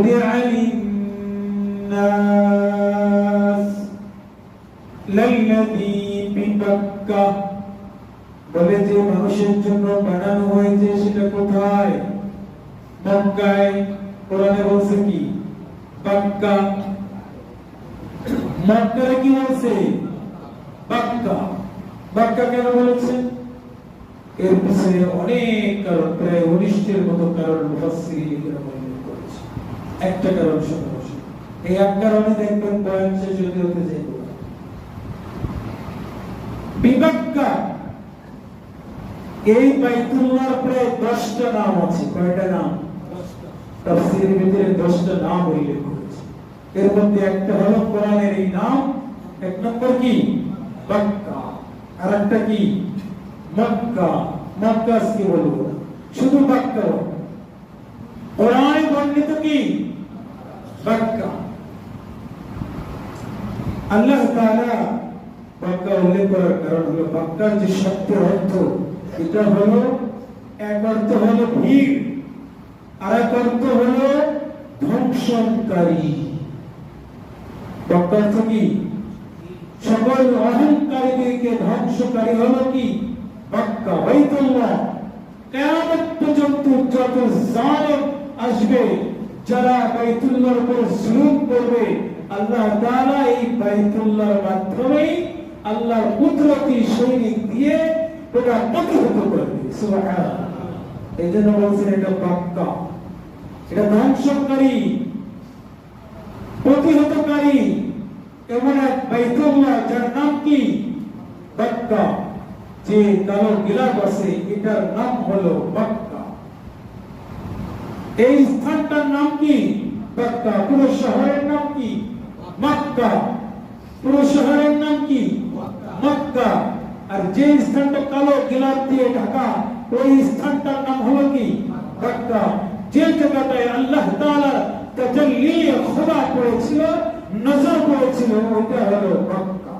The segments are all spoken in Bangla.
وضع للناس للذي ببكة বলে যে মানুষের জন্য বানানো হয়েছে সেটা কোথায় মক্কায় কোরআনে বলছে কি বাক্কা মক্কারে কি বলছে বাক্কা বাক্কা কেন বলেছে এর পিছনে অনেক কারণ প্রায় উনিশটির মতো কারণ মুফাসসিরিন উল্লেখ করেছে একটা কারণ শুনে এই এক কারণে দেখবেন বয়ান শেষ হতে হতে যাইব বিবাক্কা এই বাইতুল্লাহর প্রায় দশটা নাম আছে। কয়টা নাম? তাফসীরের ভিতরে দশটা নাম উল্লেখ করেছে। এর মধ্যে একটা হলো কোরআনের এই নাম। এক নম্বর কি? বাক্কা আর একটা কি? মক্কা। মক্কা কি বলব শুধু বলব। কোরআনে বর্ণিত কি? বাক্কা আল্লাহ তাআলা বাক্কা উল্লেখ করার কারণ হলো বাক্কার যে শব্দের অর্থ, এটা হলো এক অর্থ হলো ভিড় আর এক অর্থ হলো ধ্বংসকারী। বাক্কা অর্থ কি? সকল অহংকারীদেরকে ধ্বংসকারী হলো কি? মক্কা বাইতুল্লাহ। কিয়ামত পর্যন্ত যত জালেম আসবে যারা বাইতুল্লাহর উপর জুলুম করবে, আল্লাহ তাআলা এই বাইতুল্লাহর মাধ্যমে আল্লাহর কুদরতি সৈনিক দিয়ে ওটা প্রতিহত করবে সুবহানাল্লাহ। এই জন্য বলছেন এটা মক্কা এটা ধ্বংসকারী, প্রতিহতকারী, এমন এক বাইতুল্লাহ যার নাম কি? মক্কা যে কালো গিলাপ আছে, এটার নাম হলো মক্কা এই স্থানটার নাম কি? মক্কা পুরো শহরের নাম কি? মক্কা। পুরো শহরের নাম কি? মক্কা। আর যে স্থানটা কালো গিলাপ দিয়ে ঢাকা, ওই স্থানটার নাম হলো কি? মক্কা যে জায়গাটায় আল্লাহ তাআলা তাজাল্লি খোদা করেছিল, নজর করেছিল, ওইটা হলো মক্কা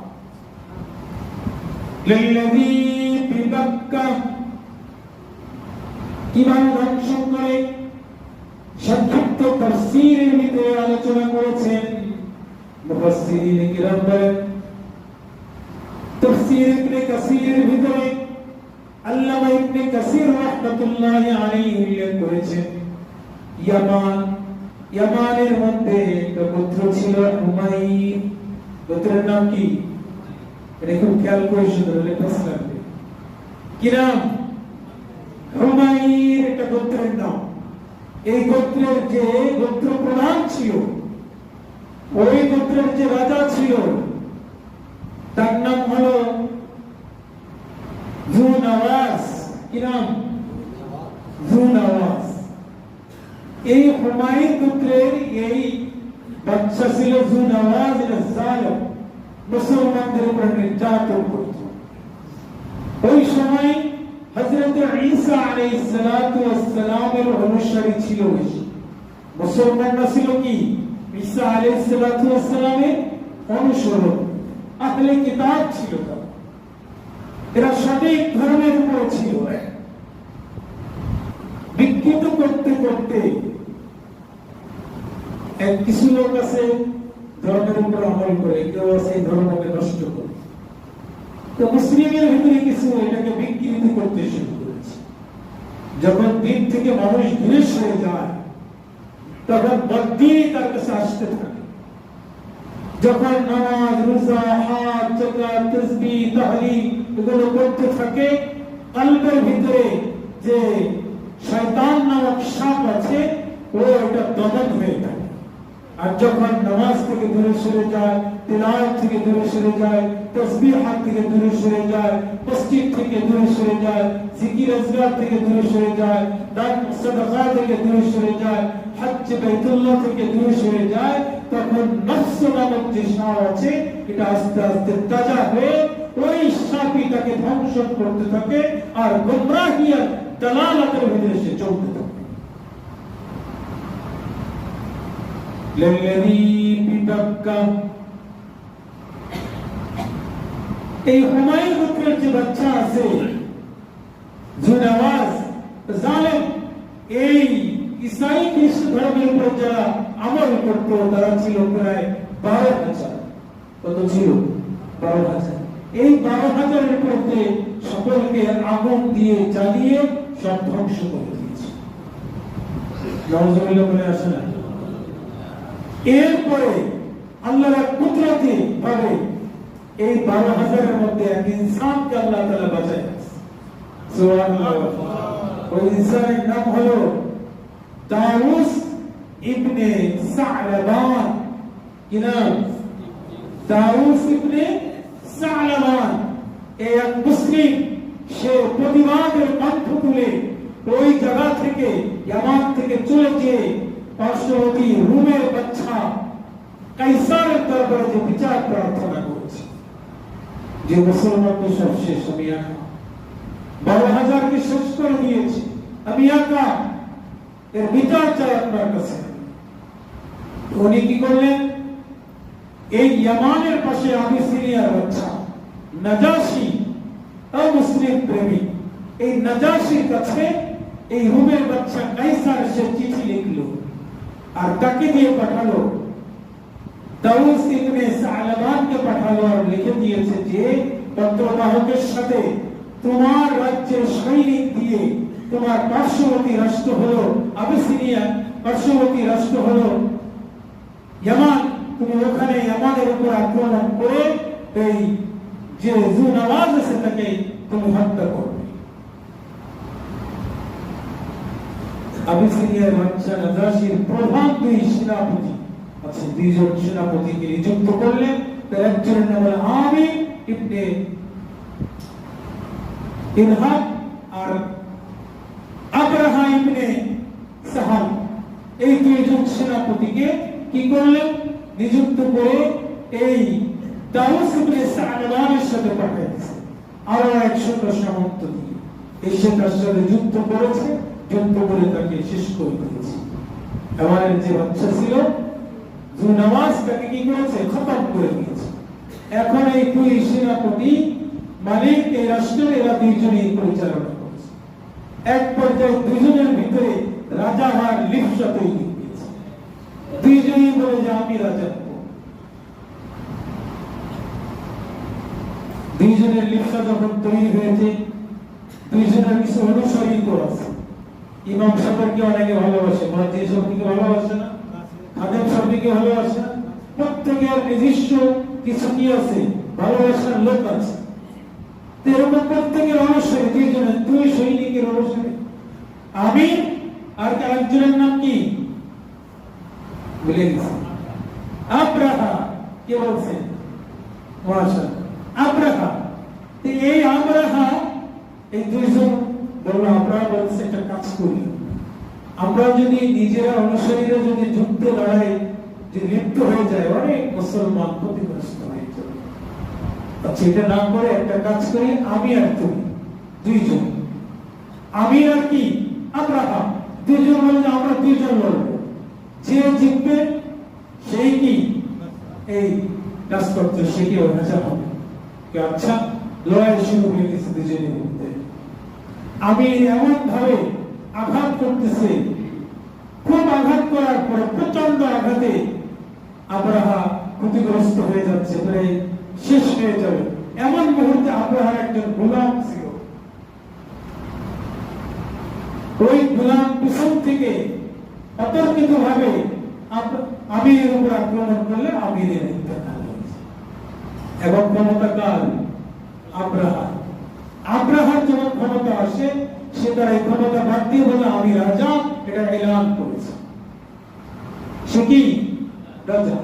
লিল্লাযী বিবাক্কা। কীভাবে ধ্বংস করে সংক্ষিপ্ত তাফসীরের ভিতরে আলোচনা করেছেন মুফাসসিরিন কিরাম বলেন তাফসীর ইবনে কাসীরের ভিতরে আল্লামা ইবনে কাসীর রাহমাতুল্লাহি আলাইহি উল্লেখ করেছেন, ইয়ামান, ইয়ামানের মধ্যে একটা গোত্র ছিল হুমায়ুন গোত্রের নাম কি? এটা খুব খেয়াল করে শুধু কি নাম হুমায়ুন একটা গোত্রের নাম। এই গোত্রের যে গোত্র প্রধান ছিল, ওই গোত্রের যে রাজা ছিল, তার নাম হলো জু কি নাম? জু এই হুমায়ুন গোত্রের এই বাচ্চা ছিল জু নওয়াজ জালেম মুসলমানদের উপর নির্যাতন করত। ওই সময় ঈসা আলাইহিস সালাতু ওয়াস সালামের অনুসারী ছিল ছিল কি? ঈসা আলাইহিস সালাতু ওয়াস অনুসরণ। আহলে কিতাব ছিল এরা সঠিক ধর্মের উপর ছিল। বিকৃত করতে করতে কিছু লোক আছে, ধর্মের উপর আমল করে, কেউ আছে ধর্মকে নষ্ট করে। তো মুসলিমের ভিতরে কিছু এটাকে বিকৃতি করতে শুরু করেছে। যখন দিন থেকে মানুষ দূরে সরে যায়, তখন বদিনই তার কাছে আসতে থাকে। যখন নামাজ, রোজা হাত জাকাত তাসবিহ, তাহলিল এগুলো করতে থাকে, কলবের ভিতরে যে শয়তান নামক সাপ আছে, ও এটা দমন হয়ে থাকে। আর যখন নামাজ থেকে দূরে সরে যায় তেলাওয়াত থেকে দূরে সরে যায় তসবিহাত থেকে দূরে সরে যায় মসজিদ থেকে দূরে সরে যায় জিকির আজগার থেকে দূরে সরে যায় দান সাদাকা থেকে দূরে সরে যায় হজ্জ বাইতুল্লাহ থেকে দূরে সরে যায় তখন নফস নামক যে সাপ আছে এটা আস্তে আস্তে তাজা হয়ে ওই সাপই তাকে ধ্বংস করতে থাকে আর গোমরাহি আর দালালাতের ভিতরে সে চলতে থাকে এই হুমায়ুন গোত্রের যে বাচ্চা আছে এই ইসাই খ্রিস্ট ধর্মের উপর যারা আমল করত, তারা ছিল প্রায় বারো হাজার। কত ছিল? বারো হাজার। এই বারো হাজারের মধ্যে সকলকে আগুন দিয়ে জ্বালিয়ে সব ধ্বংস করে দিয়েছে। নজরুল বলে আসে না? এরপরে আল্লাহ কুদরতি ভাবে এই বারো হাজারের মধ্যে এক ইনসানকে আল্লাহ তালা বাঁচায়। ওই ইনসানের নাম হলো দাউস ইবনে সালাবান কি নাম? দাউস ইবনে সালাবান এই এক মুসলিম সে প্রতিবাদের কণ্ঠ তুলে ওই জায়গা থেকে ইয়ামান থেকে চলে গিয়ে পার্শ্ববর্তী রুমের বাচ্চা কাইসারের দরবারে যে বিচার প্রার্থনা করেছে, যে মুসলমানদের সব শেষ আমি একা। বারো হাজারকে শেষ করে দিয়েছি, আমি একা। এর বিচার চাই আপনার কাছে। উনি কি করলেন? এই ইয়ামানের পাশে আবিসিনিয়ার বাচ্চা, নাজাসি, অমুসলিম প্রেমী। এই নাজাসির কাছে এই রুমের বাচ্চা কাইসার সে চিঠি লিখলো। আর তাকে দিয়ে পাঠালো। দাউস ইবনে সালামানকে পাঠালো আর লিখে দিয়েছে যে, পত্রবাহকের সাথে তোমার রাজ্যের সৈনিক দিয়ে তোমার পার্শ্ববর্তী রাষ্ট্র হলো আবিসিনিয়া, পার্শ্ববর্তী রাষ্ট্র হলো ইয়ামান। তুমি ওখানে ইয়ামানের উপর আক্রমণ করে এই যে জু নওয়াজ আছে তাকে তুমি হত্যা করবে আবিসিনিয়ার বাচ্চা নাজাসির প্রধান দুই সেনাপতি। আছে দুইজন সেনাপতিকে নিযুক্ত করলেন তার একজনের নাম হলো আমি ইবনে ইনহাব আর আবরাহা ইবনে সাহাল। এই দুইজন সেনাপতিকে কি করলেন? নিযুক্ত করে এই দাউস ইবনে সালামানের সাথে পাঠাইছে। আরও একশো সামন্ত দিয়ে। এসে তার সাথে যুদ্ধ করেছে। যুদ্ধ করে তাকে শেষ করে দিয়েছে। আমার যে বাচ্চা ছিল নামাজ তাকে কি করেছে? খতম করে দিয়েছে। এখন এই দুই সেনাপতি মালিক, এই রাষ্ট্রের, এরা দুইজনই পরিচালনা এক পর্যায়ে দুইজনের ভিতরে রাজা হওয়ার লিপ্সা তৈরি হয়েছে। দুইজনই বলে যে আমি রাজা দুইজনের লিপ্সা যখন তৈরি হয়েছে, দুইজনের কিছু অনুসারী তো আছে। ইমাম সাহেবকে অনেকে ভালোবাসে মহাজির সাহেবকে ভালোবাসে না, খাদেম সাহেবকে ভালোবাসে না। প্রত্যেকের নিজস্ব কিছু কি আছে? ভালোবাসার লোক আছে। এরকম প্রত্যেকের অনুসারী দুইজনের দুই সৈনিকের অনুসারী আমি আর আরেকজনের নাম কি? ভুলে গেছি। আব্রাহা, কে বলছে? মহাশয় আব্রাহা তো এই আব্রাহা এই দুইজন বলল আমরা বলছে একটা কাজ করি। আমরা যদি নিজেরা অনুসারীরা যদি যুদ্ধ লড়াই, যে লিপ্ত হয়ে যায়, অনেক মুসলমান ক্ষতিগ্রস্ত হয়ে যাবে আচ্ছা এটা না করে একটা কাজ করি, আমি আর তুমি, দুইজন। আমি আর কি? আব্রাহা দুইজন বললে আমরা দুইজন লড়বো। যে জিতবে, সেই কি? এই কাজ করতে সে কি রাজা হবে? আচ্ছা লড়াই শুরু হয়ে গেছে দুজনের মধ্যে। আমি এমন ভাবে আঘাত করতেছে। খুব আঘাত করার পরে প্রচণ্ড আঘাতে আব্রাহা ক্ষতিগ্রস্ত হয়ে যাচ্ছে প্রায় শেষ হয়ে যাবে। এমন মুহূর্তে আব্রাহার একজন গোলাম ছিল। ওই গোলাম পিছন থেকে অতর্কিত ভাবে আমিরের উপর আক্রমণ করলে আমিরের এবং ক্ষমতা কাল আব্রাহা আব্রাহার যখন ক্ষমতা আসে সে তার এই ক্ষমতা বাদ দিয়ে বলে আমি রাজা, এটা এলান করেছে। সে কি? রাজা।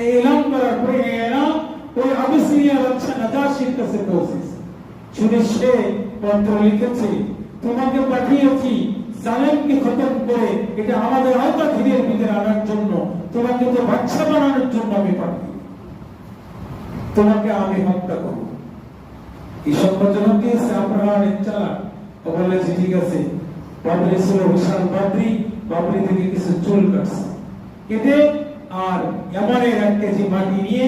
এই এলান করার পরে এলান ওই আবিসিনিয়া বাচ্চা নাজাসির কাছে পৌঁছেছে। শুনে সে পত্র লিখেছে, তোমাকে পাঠিয়েছি জালেমকে খতম করে, এটা আমাদের আওতা ধীরের ভিতরে আনার জন্য। তোমাকে তো বাচ্চা বানানোর জন্য আমি পাঠিয়ে তোমাকে আমি হত্যা করব। এই সম্পাদনা দিয়েছে আপনারা অনেক ও বলেছে ঠিক আছে, বাবরি ছিল বিশাল বাবরি বাবরি থেকে কিছু চুল কাটছে। কেটে আর এমনের এক কেজি মাটি নিয়ে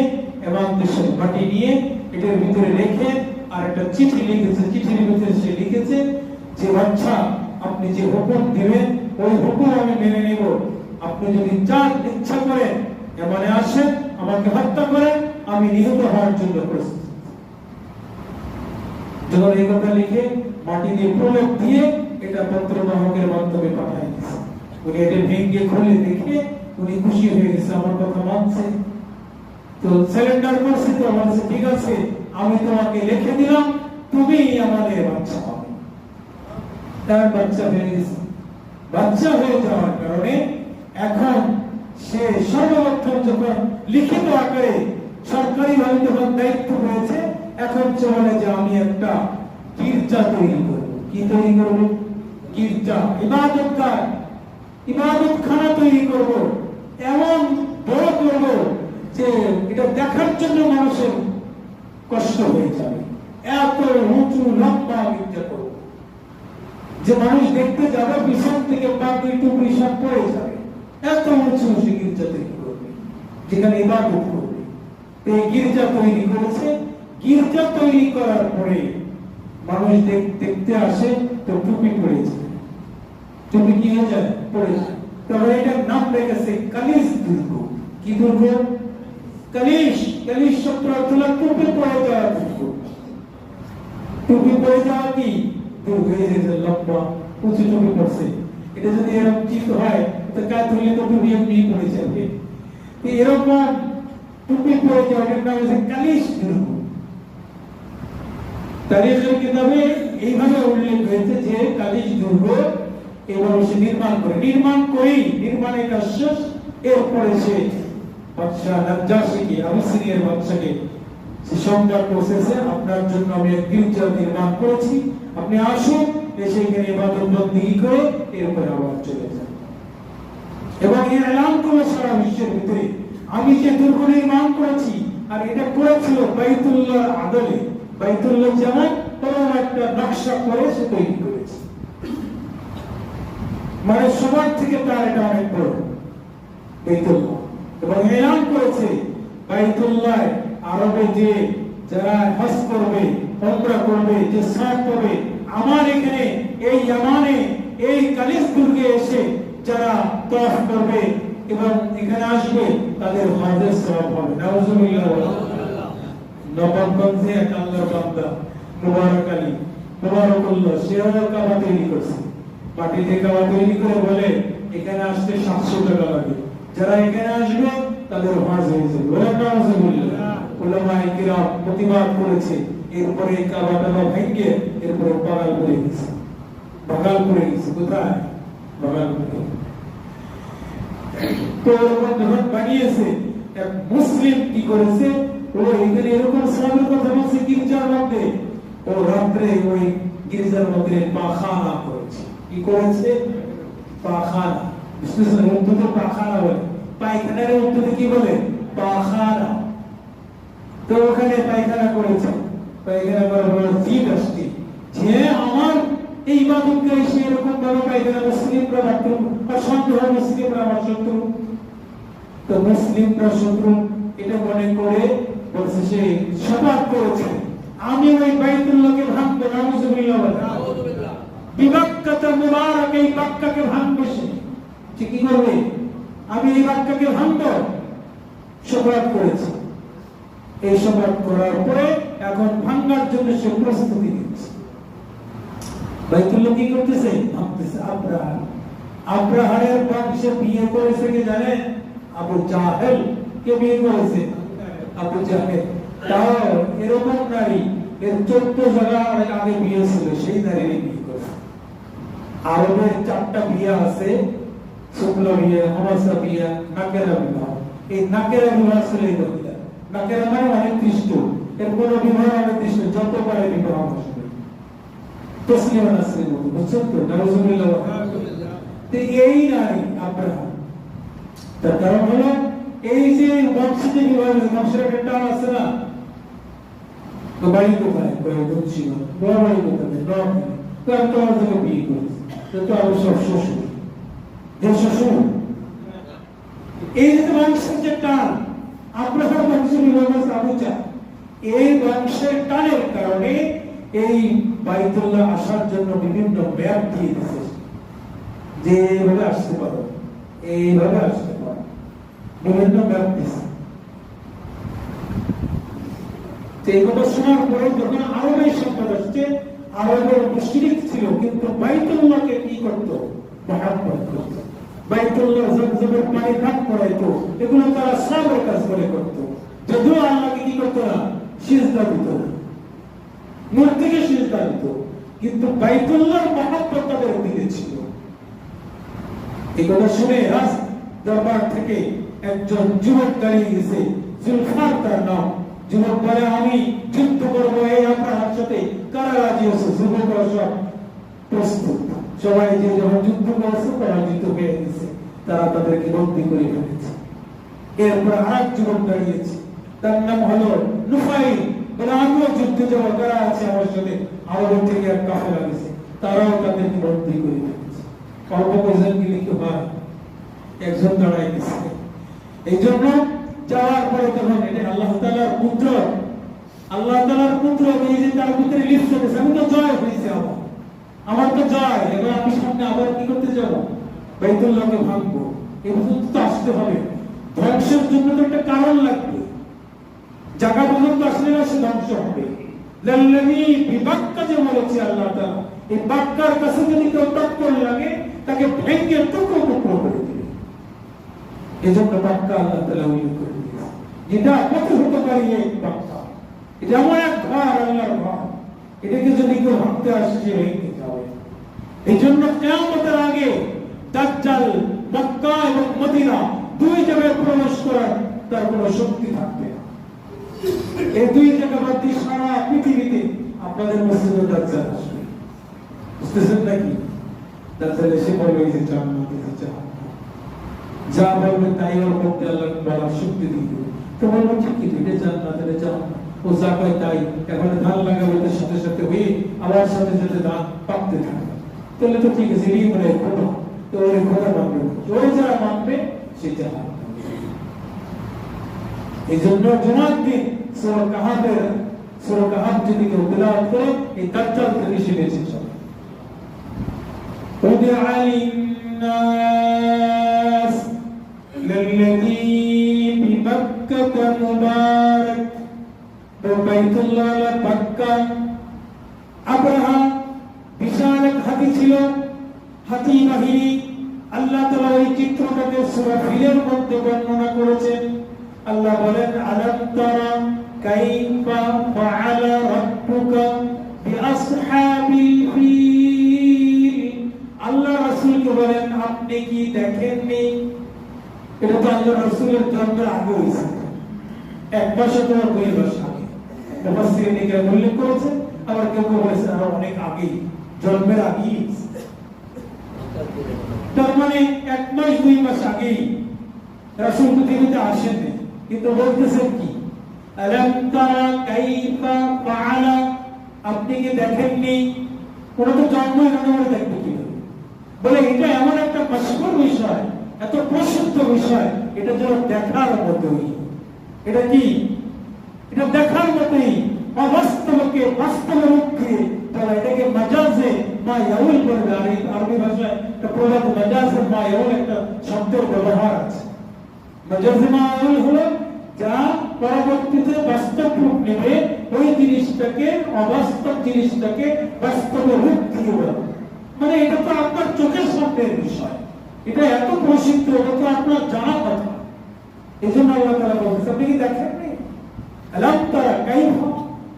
এবং দেশের মাটি নিয়ে এটার ভিতরে রেখে আর একটা চিঠি লিখেছে, চিঠির ভিতরে সে লিখেছে যে, বাচ্চা, আপনি যে হুকুম দিবেন, ওই হুকুম আমি মেনে নিব। আপনি যদি চান ইচ্ছা করেন এমনে আসেন, আমাকে হত্যা করেন, আমি নিহত হওয়ার জন্য প্রস্তুত। যখন এই কথা লিখে মাটি দিয়ে প্রলেপ দিয়ে এটা পত্র বাহকের মাধ্যমে পাঠাই দিয়েছে উনি এটা ভেঙে খুলে দেখে উনি খুশি হয়ে গেছে, আমার কথা মানছে। তো সিলিন্ডার করছে তো, আমার ঠিক আছে, আমি তোমাকে লিখে দিলাম তুমি আমাদের বাচ্চা তার বাচ্চা হয়ে গেছে। বাচ্চা হয়ে যাওয়ার কারণে এখন সে সর্বপ্রথম যখন লিখিত আকারে সরকারি ভাবে যখন দায়িত্ব হয়েছে এখন চলে যে আমি একটা গির্জা তৈরি করব। কি তৈরি করব? গির্জা ইবাদতগার ইবাদতখানা তৈরি করব। এমন বড় করব যে এটা দেখার জন্য মানুষের কষ্ট হয়ে যাবে। এত উঁচু, লম্বা গির্জা করব। যে মানুষ দেখতে যাবে, পিছন থেকে পাগড়ি টুকরি সব পড়ে যাবে। এত উঁচু উঁচু গির্জা তৈরি করবে, যেখানে ইবাদত করবে। এই গির্জা তৈরি করেছে। গির্জা তৈরি করার পরে মানুষ দেখ- দেখতে আসে তো টুপি পড়েছে টুপি কি হয়ে যায় পড়ে যায় তবে এটার নাম রেখেছে কালিশ দুর্গ কি দুর্গ কালিশ কালিশ শব্দ অর্থ হলো টুপি পড়ে যাওয়া দুর্গ টুপি পরে যাওয়া কি দুর্গ এই যে লম্বা উঁচু টুপি পড়ছে এটা যদি এরকম চিত হয় তো কাজ ধরলে তো টুপি এমনি পড়ে যাবে তো এরকম টুপি পরে যাওয়া এটার নাম হচ্ছে কালিশ দুর্গ তারিখের কিতাবে এইভাবে উল্লেখ হয়েছে যে কালিশ দুর্গ এবার সে নির্মাণ করে। নির্মাণ করেই, নির্মাণের কাজ শেষ, এরপরে সে বাদশাহ নাজ্জাসীকে আবিসিনিয়ার বাদশাকে সে সংবাদ পৌঁছেছে, আপনার জন্য আমি এক গির্জা নির্মাণ করেছি। আপনি আসুন, এসে এখানে ইবাদত বন্দী করে এরপরে আবার চলে যান। এবং এর এলান করল সারা বিশ্বের ভিতরে, আমি যে দুর্গ নির্মাণ করেছি আর এটা করেছিল বাইতুল্লাহ আদলে বাইতুল্লাহ যেমন তেমন একটা নকশা করে সে তৈরি করেছে। মানে সবার থেকে তার এটা অনেক বড়। বাইতুল্লাহ এবং এলান করেছে বাইতুল্লাহ আরবে যে যারা হজ করবে, উমরা করবে যে সাত করবে, আমার এখানে এই ইয়ামানে, এই কালিস দুর্গে এসে যারা তফ করবে এবং এখানে আসবে, তাদের হজের সওয়াব হবে। নাউজুবিল্লাহ। নবাবগঞ্জে এক আল্লাহর বান্দা। মুবারক আলী। মুবারকুল্লাহ সেও কাবা তৈরি করছে। মাটি থেকে কাবা তৈরি করে বলে, এখানে আসতে সাতশো টাকা লাগে। যারা এখানে আসবে, তাদের হজ হয়ে যাবে। উলামায়ে কিরাম প্রতিবাদ করেছে। এরপরে কাবা টাবা ভেঙে, এরপরে বাগাল করে গেছে। বাগাল করে গেছে। কোথায়? বাগাল করে তো যখন বানিয়েছে। মুসলিম কি করেছে? ও এখানে এরকম সবের কথা বলছে, গির্জার মধ্যে। ও রাত্রে ওই গির্জার মধ্যে পাখানা করেছে। কি করেছে? পাখানা। বুঝতেছেন? উর্দুতে পাখানা বলে। পায়খানার উর্দুতে কি বলে? পাখানা। তো ওখানে পায়খানা করেছে। পায়খানা করার পর জিদ আসছে। যে আমার এই ইবাদতকে এসে এরকম ভাবে পায়খানা মুসলিমরা ভাবতো আর সন্দেহ মুসলিমরা আমার শত্রু। তো মুসলিমরা শত্রু এটা মনে করে বলছে সে শপথ করেছে। আমি ওই বাইতুল্লাহকে ভাঙবো নাউজুবিল্লাহ বলে। বিবাক্কাত মুবারক এই বাক্কাকে ভাঙবো সে। সে কি করবে? আমি এই বাক্কাকে ভাঙবো। শপথ করেছে। এই শপথ করার পরে এখন ভাঙার জন্য সে প্রস্তুতি নিচ্ছে। বাইতুল্লাহ কি করতেছে? ভাবতেছে আব্রাহার আব্রাহারের বংশে বিয়ে করেছে কি জানেন আবু জাহেল কে বিয়ে করেছে? আবু জাহেল তাও এরকম নারী এর চোদ্দ জায়গা আগে বিয়ে ছিল সেই নারীর বিয়ে করেছে আরবের চারটা বিয়ে আছে শুক্ল বিয়ে হমাসা বিয়ে নাকেরা বিবাহ এই নাকেরা বিবাহ ছিল এই মহিলা নাকেরা মানে অনির্দিষ্ট এর কোনো বিবাহ অনির্দিষ্ট যত পারে বিবাহ আসবে তসলিমা নাসরিন মতো বুঝছেন তো নাউজুবিল্লাহ তো এই নারী আব্রাহাম তার কারণ হলো এই যে যে বিবাহ বংশের একটা আছে না? তো বাড়ি কোথায় কয়ে বলছি না বড় বাড়ি কোথায় নয় তো আমি তোমার থেকে বিয়ে করেছি। তো তো আমি সব শ্বশুর। যে শ্বশুর? এই যে বংশের যে টান আব্রাহাম বংশ বিবাহ হচ্ছে আবু এই বংশের টানের কারণে এই বাইতুল্লাহ আসার জন্য বিভিন্ন ম্যাপ দিয়ে দিয়েছে। যে এইভাবে আসতে পারো, এইভাবে আসতে বিভিন্ন ব্যাপটিস্ট এই শোনার পরে যখন আরবের সম্পদ আসছে আরবের মুশরিক ছিল কিন্তু বাইতুল্লাহকে কি করতো মহাব্বত করতো বাইতুল্লাহ জমজমের পানি ভাগ করাইতো এগুলো তারা সবের কাজ করে করতো যদিও আল্লাহকে কি করতো না সিজদা দিত না মূর্তিকে সিজদা দিত কিন্তু বাইতুল্লাহর মহাব্বত তাদের দিকে ছিল এই কথা শুনে রাজ দরবার থেকে একজন যুবক দাঁড়িয়ে গেছে জুলফার তার নাম। যুবক বলে, আমি যুদ্ধ করব এই আপনার সাথে কারা রাজি আছে? যুবকরা সব প্রস্তুত। সবাই যে যখন যুদ্ধ করেছে পরাজিত হয়ে গেছে। তারা তাদেরকে বন্দী করে ফেলেছে। এরপর আর যুবক দাঁড়িয়েছে। তার নাম হলো নুফাইল। বলে, আমিও যুদ্ধে যাব। কারা আছে আমার সাথে? আরব থেকে এক কাফেলা গেছে। তারাও তাদেরকে বন্দী করে ফেলেছে। অল্প কয়েকজন গেলে কি হয় একজন দাঁড়াই গেছে। এই জন্য যাওয়ার পরে তখন এটা আল্লাহ তালার পুত্র, আল্লাহ তালার পুত্র এই তার পুত্রের লিপ্ত হয়েছে আমি তো জয় হয়েছে আমার। আমার তো জয়, এবার আমি সামনে আবার কি করতে যাব? বাইতুল্লাহকে ভাঙবো। এই পর্যন্ত তো আসতে হবে। ধ্বংসের জন্য তো একটা কারণ লাগবে। জায়গা পর্যন্ত আসলে না, সে ধ্বংস হবে। লাল্লানি বিবাক্কা যে বলেছে আল্লাহ তাআলা, এই বাক্কার কাছে যদি কেউ টক্কর লাগে, তাকে ভেঙে টুকরো টুকরো করে দিবে। এজন্য বাক্কা আল্লাহ তাআলা উল্লেখ করে দিয়েছে যেটা প্রতিহতকারী এই বাক্কা এটা এমন এক ঘর আল্লাহর ঘর এটাকে যদি কেউ ভাবতে আসে যে ভেঙে যাবে এই জন্য কেয়ামতের আগে দাজ্জাল মক্কা এবং মদিনা দুই জায়গায় প্রবেশ করার তার কোনো শক্তি থাকবে না এই দুই জায়গা বাদ দিয়ে সারা পৃথিবীতে আপনাদের মসজিদে দাজ্জাল আসবে বুঝতেছেন নাকি দাজ্জাল এসে বলবে যে জান্নাত। যা বলবে তাই ওর মধ্যে আল্লাহ বলার শক্তি দিবে তো বলবো ঠিকই এটা জান্নাত এটা জান্নাত ও যা পায় তাই এখন ধান লাগাবে তার সাথে সাথে হয়ে আবার সাথে সাথে ধান পাকতে থাকবে তাহলে তো ঠিক আছে এই মানে খোদা তো ওর খোদা মানবে ওই যারা মানবে সে জাহান এই জন্য জুমার দিন সুরা কাহাতের সুরা কাহাত যদি কেউ তেলাওয়াত করে এই তাজ্জাল থেকে সে বেঁচে চলে ওদের আলিম না للذي بمكة مبارك وبيت الله مكة আব্রাহাম বিশাল এক হাতি ছিল হাতি বাহিনী আল্লাহ তাআলা এই চিত্রটাকে সূরা ফিলের মধ্যে বর্ণনা করেছেন আল্লাহ বলেন আলাম তারা কাইফা ফাআলা রাব্বুকা বিআসহাবিল ফিল আল্লাহ রাসূলকে বলেন আপনি কি দেখেননি এটা তো আল্লাহ রাসূলের জন্মের আগে হয়েছে। এক বছর তোমার দুই বছর আগে মুফাসসিরিন এখানে উল্লেখ করেছে, আবার কেউ কেউ বলেছেন আরও অনেক আগেই, জন্মের আগেই। তার মানে এক মাস, দুই মাস আগেই রাসূল পৃথিবীতে আসেননি, কিন্তু বলতেছেন কি? আলাম তারা কাইফা ফাআলা। আপনি কি দেখেননি? কোন তো জন্মই না করে দেখবে কীভাবে? বলে এটা এমন একটা মশহুর বিষয় এত প্রসিদ্ধ বিষয়, এটা যেন দেখার মতোই। এটা কি? এটা দেখার মতোই। অবাস্তবকে বাস্তবে দিয়ে তারা এটাকে মাজাজে মা ইয়াউল আরবি ভাষায় একটা মাজাজে মা ইয়াউল একটা ব্যবহার আছে। মাজাজে মা ইয়াউল হলো, যা পরবর্তীতে বাস্তব রূপ নেবে, ওই জিনিসটাকে, অবাস্তব জিনিসটাকে বাস্তবে রূপ দিয়ে মানে এটা তো আপনার চোখের সামনের বিষয়। এটা এত প্রসিদ্ধ এটা তো আপনার জানা কথা এই জন্য আল্লাহ তালা বলছে আপনি কি দেখেননি আলাম তারা কাইফা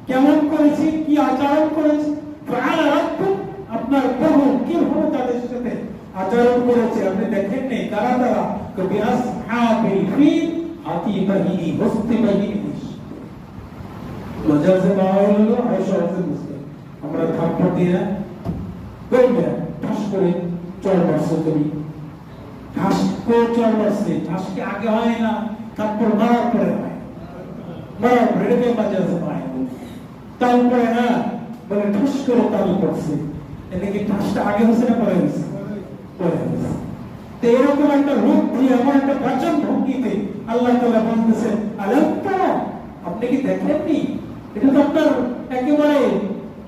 কেমন করেছি কি আচরণ করেছি ফাআলা রাব্বুক আপনার প্রভু কীভাবে তাদের সাথে আচরণ করেছে আপনি দেখেননি কারা তারা কবি আসহাবিল ফিল হাতি বাহিনী হস্তি বাহিনী মজাজে পাওয়া হলো আর সহজে বুঝতে আমরা থাপ্পড় দিয়ে না বলবে ঠাস করে চল মারছো তুমি করে চল ঠাসকে আগে হয় না থাপ্পড় মারার পরে হয়। পরে এটাকে মজাজে পায় তারপরে না, বলে ঠাস করে তাল করছে। এদিকে ঠাসটা আগে হচ্ছে না পরে হয়েছে? পরে হয়েছে। তো এরকম একটা রূপ দিয়ে, এমন একটা বাচন ভঙ্গিতে আল্লাহ তালা বলতেছেন তারা আপনি কি দেখেননি? এটা তো আপনার একেবারে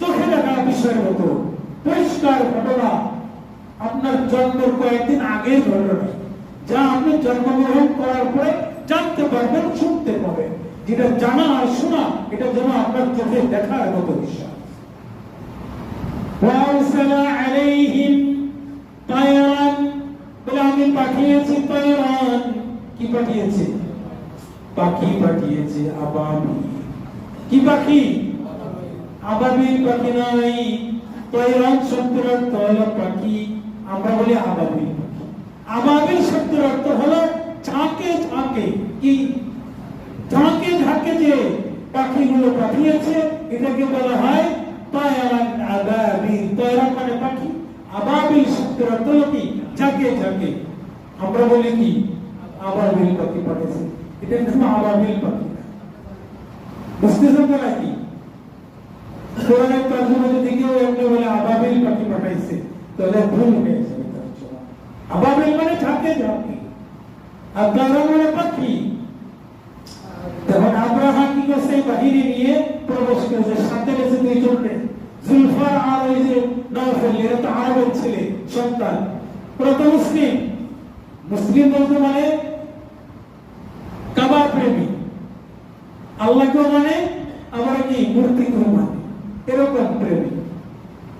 চোখে দেখা বিষয়ের মতো। পরিষ্কার ঘটনা। আপনার জন্ম কয়েকদিন আগে ঘটনা যা আপনি জন্মগ্রহণ করার পরে জানতে পারবেন, শুনতে পাবেন যেটা জানা আর শোনা, এটা যেন আপনার চোখে দেখা এত বিশ্বাস আমি পাখি পাখি। আমরা বলি আবাবি। পাখি আবাবি শব্দের অর্থ হলো ঝাঁকে ঝাঁকে। কি? ঝাঁকে ঝাঁকে যে পাখিগুলো পাঠিয়েছে, এটাকে বলা হয় তয়রান আবাবিল তয়রান মানে পাখি। আবাবিল শব্দের অর্থ হলো কি? ঝাঁকে ঝাঁকে। আমরা বলি কি? আবাবিল পাখি পাঠিয়েছে। এটা কিন্তু আবাবিল পাখি। বুঝতেছেন তো নাকি কোরআনের তর্জমা যদি কেউ এমনি বলে আবাবিল পাখি পাঠাইছে তাহলে ভুল হয়ে যাবে তর্জমা আবাবিল মানে ঝাঁকে ঝাঁকে আর মানে পাখি তখন আব্রাহা কি করছে বাহিরে নিয়ে প্রবেশ করেছে সাথে জুলফার আর ওই যে নওফেল এরা তো আরবের ছেলে সন্তান মুসলিম মুসলিম বলতে মানে কাবা প্রেমী মানে কি মূর্তি মানে এরকম প্রেমী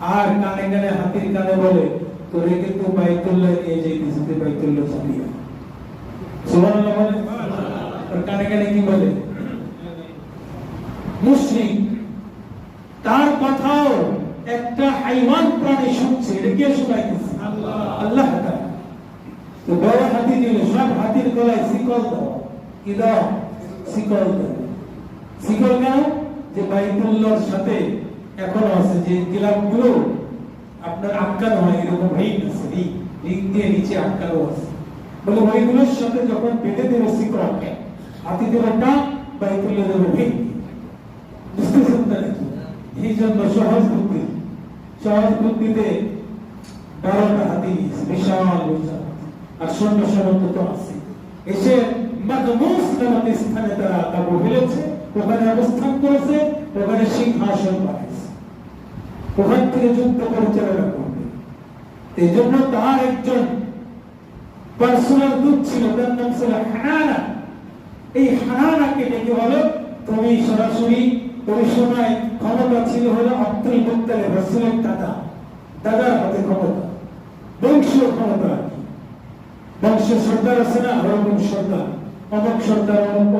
আর কানে কানে হাতির কানে বলে তোরে কিন্তু বাইতুল্লাহ নিয়ে যাইতেছে তুই বাইতুল্লাহ চালিয়ে সুবহানাল্লাহ বলে? আর কানে কানে কি বলে? মুসলিম তার কথাও একটা হাইওয়ান প্রাণী শুনছে এটা কে শোনাইতেছে? আল্লাহ। আল্লাহ তাআলা। তো বড় হাতি দিল সব হাতির গলায় শিকল দাও। কি দাও? শিকল দাও। শিকল কেন? যে বাইতুল্লাহর সাথে এখনও আছে যে আপনার আটকানো হয়, এরকম রিং আছে রিং দিয়ে নিচে আটকানো আছে। বলে ওইগুলোর সাথে যখন দেবে হাতি দেবে টান বাইতুল্লাহ দেবে ভিং এই জন্য সহজ বুদ্ধি, সহজ বুদ্ধিতে বারোটা হাতি বিশাল আর সৈন্য তো আছে। এসে মাদমুস নামক স্থানে তারা তাবু ফেলেছে, ওখানে অবস্থান করেছে, ওখানে সিংহাসন বানিয়েছে। ওখান থেকে যুদ্ধ পরিচালনা করবে এই জন্য তার একজন পার্সোনাল দূত ছিল, তার নাম ছিল হানানা। এই হানানাকে ডেকে বলো, তুমি সরাসরি ওই সময় ক্ষমতা ছিল হলো আব্দুল মুত্তালিব রাসূলের দাদা। দাদার হাতে ক্ষমতা। বংশীয় ক্ষমতা আর সর্দার আছে না ওরকম সর্দার। অমক সর্দার, অমক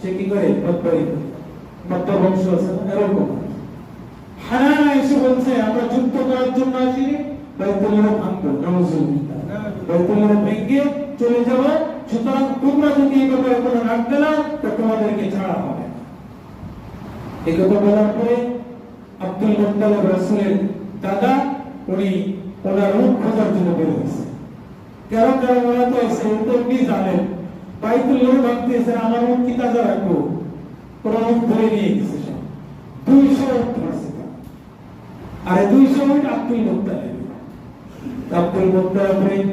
সে কি করে? মত্তব বংশ আছে না, এরকম। হানানা এসে বলছে আমরা যুদ্ধ করার জন্য আসিনি বাইতুল্লাহ ভাঙবো বাইতুল্লাহ ভেঙে চলে যাব। সুতরাং তোমরা যদি এই ব্যাপারে কোনো রাগ দিলাম তো তোমাদেরকে ছাড়া হবে এই কথা বলার পরে আব্দুল মুত্তালিব রাসূলের দাদা উনি ওনার রূপ খোঁজার জন্য বের হয়েছে। কেন কারণ ওরা তো এসে ও তো এমনি জানেন। বাইতুল্লাহ এসে আমার মুখ কি তাজা রাখব? ওরা মুখ ধরে নিয়ে গেছে দুইশো। আর এই দুইশো উঠ আব্দুল মুত্তালিব আব্দুল মুত্তালিব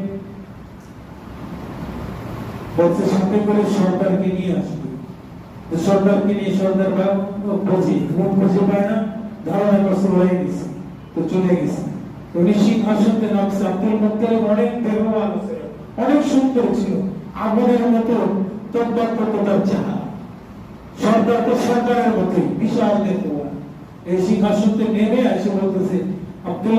বলছে, সাথে করে সর্দারকে নিয়ে আসবে। তো সর্দারকে নিয়ে সর্দার ভাব বুঝি মুখ বুঝে পায় না, ধারণা করছে হয়ে গেছে। তো চলে গেছে। তো উনি সিংহাসনতে নামছে, আব্দুল মুত্তালিব অনেক ছিল অনেক সুন্দর ছিল, আগুনের মতো তদ্বাত তার চেহারা সর্দার তো সর্দারের মতোই, বিশাল দেহবান এই সিংহাসনতে নেমে এসে বলতেছে আব্দুল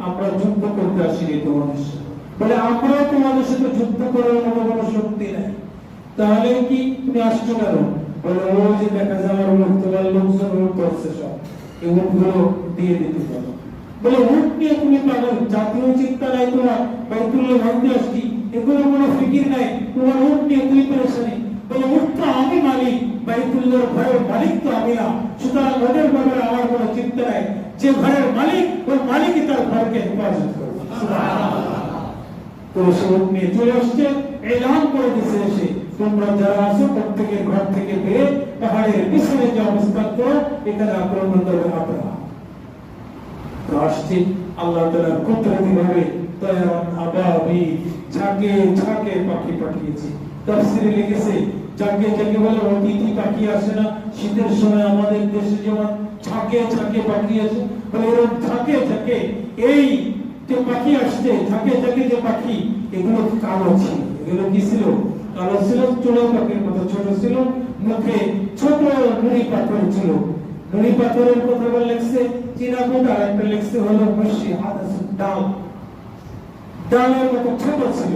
আমরা যুদ্ধ করতে আসিনি তোমাদের সাথে। বলে, আমরাও তোমাদের সাথে যুদ্ধ করার মতো কোনো শক্তি নাই। তাহলে কি তুমি আসছো কেন? বলে, ও যে দেখা যায় আমার মুখ তোমার লোকজন করছে সব। এই উঠগুলো দিয়ে দিতে পারো। বলে উঠ নিয়ে তুমি পাগল, জাতীয় চিন্তা নাই তোমার। বাইতুল্লাহ ভাঙতে আসছি। এগুলো কোনো ফিকির নাই। তোমার উঠ নিয়ে তুমি পেরেছানি বলে উঠ তো আমি মালিক, বাইতুল্লাহর ঘরের মালিক তো আমি না। সুতরাং ওদের ব্যাপারে আমার কোনো চিন্তা নাই। যে ঘরের মালিক, ওই মালিকই তার ঘরকে হেফাজত করবে। সুবহানাল্লাহ। তো তো সে উট নিয়ে চলে আসছে, এলান করে দিছে এসে। তোমরা যারা আছো, প্রত্যেকের ঘর থেকে বের লিখেছে ঝাঁকে ঝাঁকে বলে অতিথি পাখি আসে না, শীতের সময় আমাদের দেশে যেমন ঝাঁকে ঝাঁকে পাখি আসে, বলে এরকম ঝাঁকে ঝাঁকে, এই যে পাখি আসছে, ঝাঁকে ঝাঁকে যে পাখি, এগুলো কালো ছিল, এগুলো কি ছিল? কালো ছিল চোরা পাখির মতো ছোট ছিল, মুখে ছোট নুড়ি পাথর ছিল। নুড়ি পাথরের কথা বলে লিখছে, চীনা কোট একটা লিখছে হলো মসি হাদাস ডাল। ডালের মতো ছোট ছিল।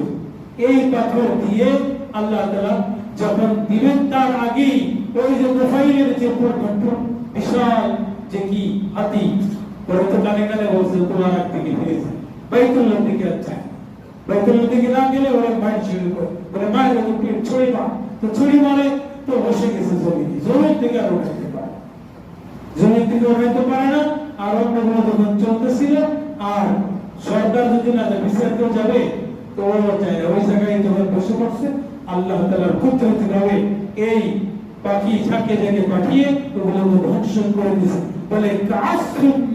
এই পাথর দিয়ে আল্লাহ তাআলা যখন দিবেন তার আগেই ওই যে মুফাইলের যে বিশাল যে কি হাতি তো কানে কানে বলছে, তোমার এক দিকে ফিরে যায় বাইতুল্লাহ দিকে আচ্ছা না গেলে মায়ের ছড়ি মার। তো মারে, তো বসে গেছে জমিনে জমির থেকে আর উঠাইতে পারে জমির থেকে উঠাইতে পারে না। আর অন্যগুলো তখন চলতেছিল, আর সরকার যদি না বিচার কেউ যাবে, তো চায় না। ওই জায়গায় যখন বসে পড়ছে আল্লাহ তালার কুদরতি ভাবে এই পাখি ঝাঁকে ঝাঁকে পাঠিয়ে ওগুলো ধ্বংস করে দিছে বলে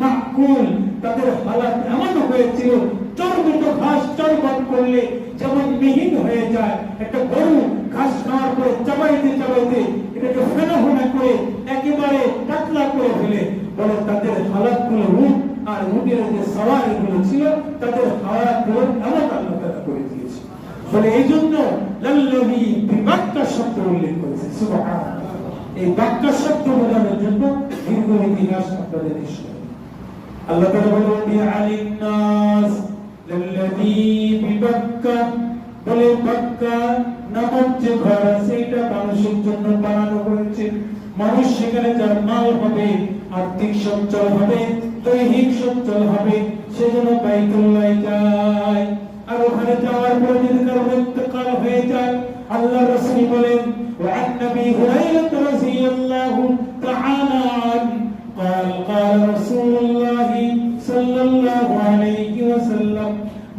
মাকুল। তাদের হালাত এমন হয়েছিল, চর্বিত ঘাস চরবট করলে যেমন মিহিন হয়ে যায়, একটা গরু ঘাস খাওয়ার পরে চাবাইতে চাবাইতে এটাকে ফেনা ফেনা করে একেবারে পাতলা করে ফেলে। বলে, তাদের হালাতগুলো উঠ আর উটের যে সওয়ারি গুলো ছিল, তাদের হালাতগুলো এমন আল্লাহ করে দিয়েছে। বলে এই জন্য বিবাক্কা শব্দ উল্লেখ করেছে এই শব্দ বোঝানোর জন্য ইতিহাস আপনাদের আল্লাহ তাআলা বলে বিআলিন নাস লাল্লাযী বলে বাক্কা নামক যে ঘর আছে, এটা মানুষের জন্য বানানো হয়েছে। মানুষ সেখানে যার মাল হবে, আর্থিক সচ্ছল হবে, দৈহিক হবে, সেজন্য বাইতুল্লাহ যায়। وعن ابي هريره رضي الله تعالى عنه قال قال رسول الله صلى الله عليه وسلم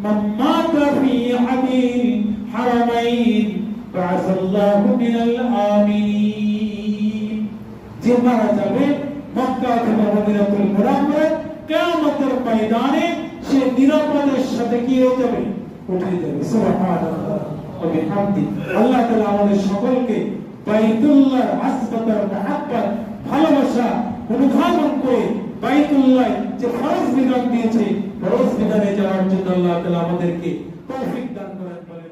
من مات في احد الحرمين بعث الله من الامين যে মারা যাবে মক্কা অথবা মদিনাতুল মুনাওয়ারায় কিয়ামতের ময়দানে সে নিরাপদের সাথে কি হয়ে যাবে উঠে যাবে সুবহানাল্লাহ ওয়া বিহামদি আল্লাহ তাআলা আমাদের সকলকে বাইতুল্লাহর আসবাতার মহাব্বত, ভালোবাসা, অনুধাবন করে বাইতুল্লাহ যে ফরজ বিধান দিয়েছে, ফরজ বিধানে যাওয়ার জন্য আল্লাহ আমাদেরকে তৌফিক দান করেন বলে